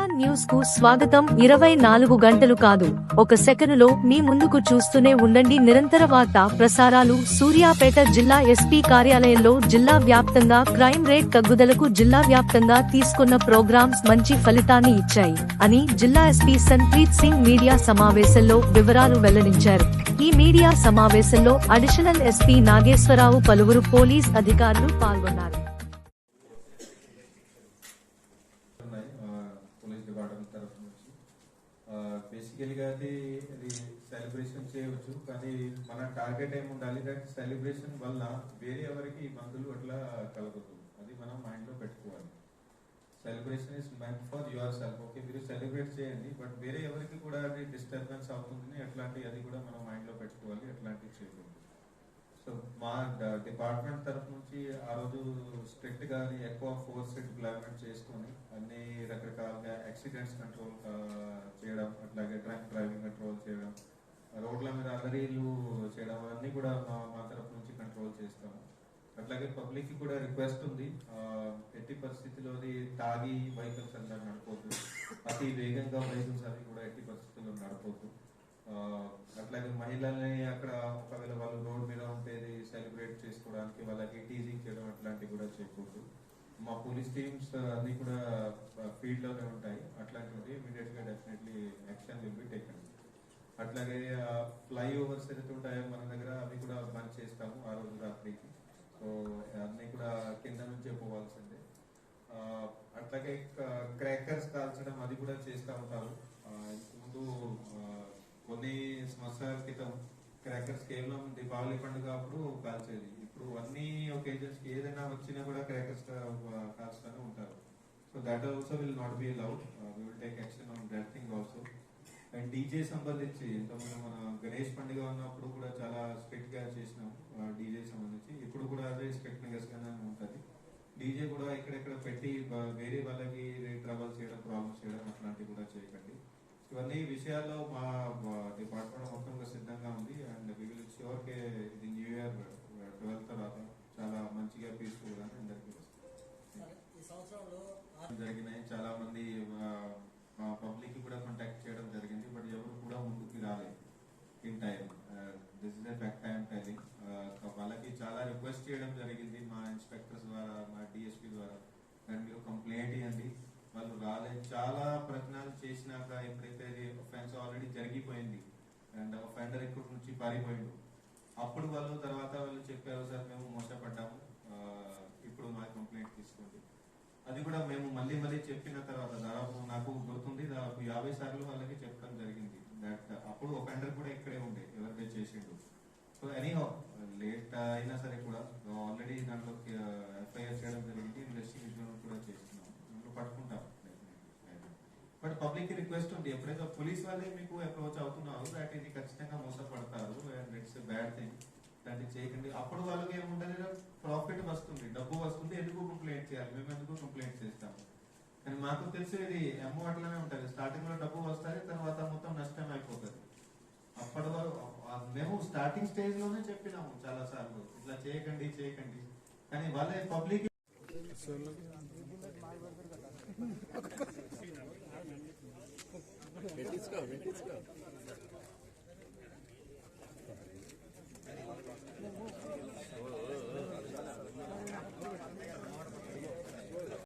న్యూస్కు స్వాగతం. ఇరవై నాలుగు గంటలు కాదు. ఒక సెకనులో మీ ముందుకు చూస్తూనే ఉండండి. నిరంతర వార్తా ప్రసారాలు సూర్యాపేట జిల్లా ఎస్పీ కార్యాలయంలో జిల్లా వ్యాప్తంగా క్రైమ్ రేట్ తగ్గుదలకు జిల్లా వ్యాప్తంగా తీసుకున్న ప్రోగ్రామ్స్ మంచి ఫలితాన్ని ఇచ్చాయి అని జిల్లా ఎస్పీ సన్ప్రీత్ సింగ్ మీడియా సమావేశంలో వివరాలు వెల్లడించారు. ఈ మీడియా సమావేశంలో అడిషనల్ ఎస్పీ నాగేశ్వరరావు పలువురు పోలీస్ అధికారులు పాల్గొన్నారు. పోలీస్ డిపార్ట్మెంట్ తరఫు నుంచి. బేసికల్గా అది అది సెలబ్రేషన్ చేయవచ్చు కానీ మన టార్గెట్ ఏమి ఉండాలి? దట్ సెలబ్రేషన్ వల్ల వేరే ఎవరికి మందులు అట్లా కలగదు. అది మనం మైండ్లో పెట్టుకోవాలి. Celebration is meant for yourself okay మీరు సెలబ్రేట్ చేయండి బట్ వేరే ఎవరికి కూడా అది డిస్టర్బెన్స్ అవుతుంది అట్లాంటి అది కూడా మనం మైండ్లో పెట్టుకోవాలి అట్లాంటివి చేయకూడదు. మా డిపార్ట్మెంట్ తరఫు నుంచి ఆ రోజు స్ట్రిక్ట్ గాని ఎక్కువ ఫోర్స్ డిప్లాయ్మెంట్ చేసుకొని అన్ని రకరకాలుగా యాక్సిడెంట్స్ కంట్రోల్ చేయడం అట్లాగే డ్రంక్ డ్రైవింగ్ కంట్రోల్ చేయడం రోడ్ల మీద అల్లరీలు చేయడం అన్ని కూడా మా మా తరఫు నుంచి కంట్రోల్ చేస్తాము. అట్లాగే పబ్లిక్కి కూడా రిక్వెస్ట్ ఉంది. ఎట్టి పరిస్థితిలోని తాగి వెహికల్స్ అంతా నడపొద్దు. అతి వేగంగా వెహికల్స్ అవి కూడా ఎట్టి పరిస్థితుల్లో నడపొద్దు. అట్లాగే మహిళల్ని అక్కడ ఒకవేళ వాళ్ళు రోడ్ మీద ఉంటే సెలబ్రేట్ చేసుకోవడానికి వాళ్ళకి టీజింగ్ చేయడం అట్లాంటివి కూడా చేయకూడదు. మా పోలీస్ టీమ్స్ అన్ని కూడా ఫీల్డ్లోనే ఉంటాయి. అట్లాంటివి ఇమీడియట్గా definitely action will be taken అట్లాగే ఫ్లై ఓవర్స్ ఏదైతే ఉంటాయో మన దగ్గర అవి కూడా బంద్ చేస్తాము ఆ రోజు రాత్రికి. సో అన్ని కూడా కింద నుంచే పోవాల్సిందే. అట్లాగే క్రాకర్స్ కాల్చడం అది కూడా చేస్తూ ఉంటారు. కొన్ని సంవత్సరాల క్రితం క్రాకర్స్ కేవలం దీపావళి పండుగ అప్పుడు కాల్చేది. ఇప్పుడు అన్ని ఒకేజన్స్కి ఏదైనా వచ్చినా కూడా క్రాకర్స్ కాల్చుతూనే ఉంటారు. So that also will not be allowed we will take action on that thing also and DJ సంబంధించి ఇంతకుముందు మన గణేష్ పండుగ ఉన్నప్పుడు కూడా చాలా స్ట్రిక్ట్గా చేసినాం డీజే సంబంధించి. ఇప్పుడు కూడా అదే స్ట్రిక్ట్ గానే ఉంటుంది. డీజే కూడా ఇక్కడెక్కడ పెట్టి వేరే వాళ్ళకి ట్రావెల్ చేయడం ప్రాబ్లమ్స్ చేయడం అట్లాంటివి కూడా చేయకండి. ఇవన్నీ విషయాల్లో మా డిపార్ట్మెంట్ మొత్తంగా సిద్ధంగా ఉంది. అండ్ వి విల్ ష్యూర్ కే ఇది న్యూ ఇయర్ ట్వెల్త్ తర్వాత చాలా మంచిగా పీస్ఫుల్గా అందరికీ జరిగినాయి. చాలా మంది పబ్లిక్ కూడా కాంటాక్ట్ చేయడం జరిగింది. బట్ ఎవరు కూడా ముందుకు రాలేదు in time this is effect time tailing వాళ్ళకి చాలా రిక్వెస్ట్ చేయడం జరిగింది మా ఇన్స్పెక్టర్స్ ద్వారా మా డిఎస్పీ ద్వారా. మీరు కంప్లైంట్ ఇవ్వండి. వాళ్ళు రాలేదు. చాలా ప్రయత్నాలు చేసినాక ఎప్పుడైతే ఒఫెన్స్ ఆల్రెడీ జరిగిపోయింది. అండ్ ఒఫెండర్ ఇక్కడ నుంచి పారిపోయిండు. అప్పుడు వాళ్ళు తర్వాత వాళ్ళు చెప్పారు సార్ మేము మోసపడ్డాము. ఇప్పుడు మా కంప్లైంట్ తీసుకోండి. అది కూడా మేము మళ్ళీ మళ్ళీ చెప్పిన తర్వాత దాదాపు నాకు గుర్తుంది దాదాపు యాభై సార్లు వాళ్ళకి చెప్పడం జరిగింది. దట్ అప్పుడు ఒఫెండర్ కూడా ఇక్కడే ఉండే ఎవరికైతే చేసిండు. సో ఎనీహౌ లేట్ అయినా సరే కూడా ఆల్రెడీ దాంట్లో ఎఫ్ఐఆర్ చేయడం జరిగింది ఇన్వెస్టిగేషన్ కూడా చేస్తున్నాం దాంట్లో పట్టుకుంటాం బట్ పబ్లిక్కి రిక్వెస్ట్ ఉంది. ఎప్పుడైతే పోలీస్ వాళ్ళే మీకు అప్రోచ్ అవుతున్నారు దాట్ ఇది ఖచ్చితంగా మోసపడతారు అండ్ ఇట్స్ బ్యాడ్ థింగ్ దాన్ని చేయకండి. అప్పుడు వాళ్ళకి ఏముంటుంది ప్రాఫిట్ వస్తుంది. డబ్బు వస్తుంది. ఎందుకు కంప్లైంట్ చేయాలి? మేము ఎందుకు కంప్లైంట్ చేస్తాము? కానీ మాకు తెలిసి ఇది అమ్మో అట్లనే ఉంటుంది. స్టార్టింగ్లో డబ్బు వస్తుంది తర్వాత మొత్తం నష్టం అయిపోతుంది. అప్పటి వరకు మేము స్టార్టింగ్ స్టేజ్లోనే చెప్పినాము చాలా సార్లు ఇట్లా చేయకండి చేయకండి. కానీ వాళ్ళే పబ్లిక్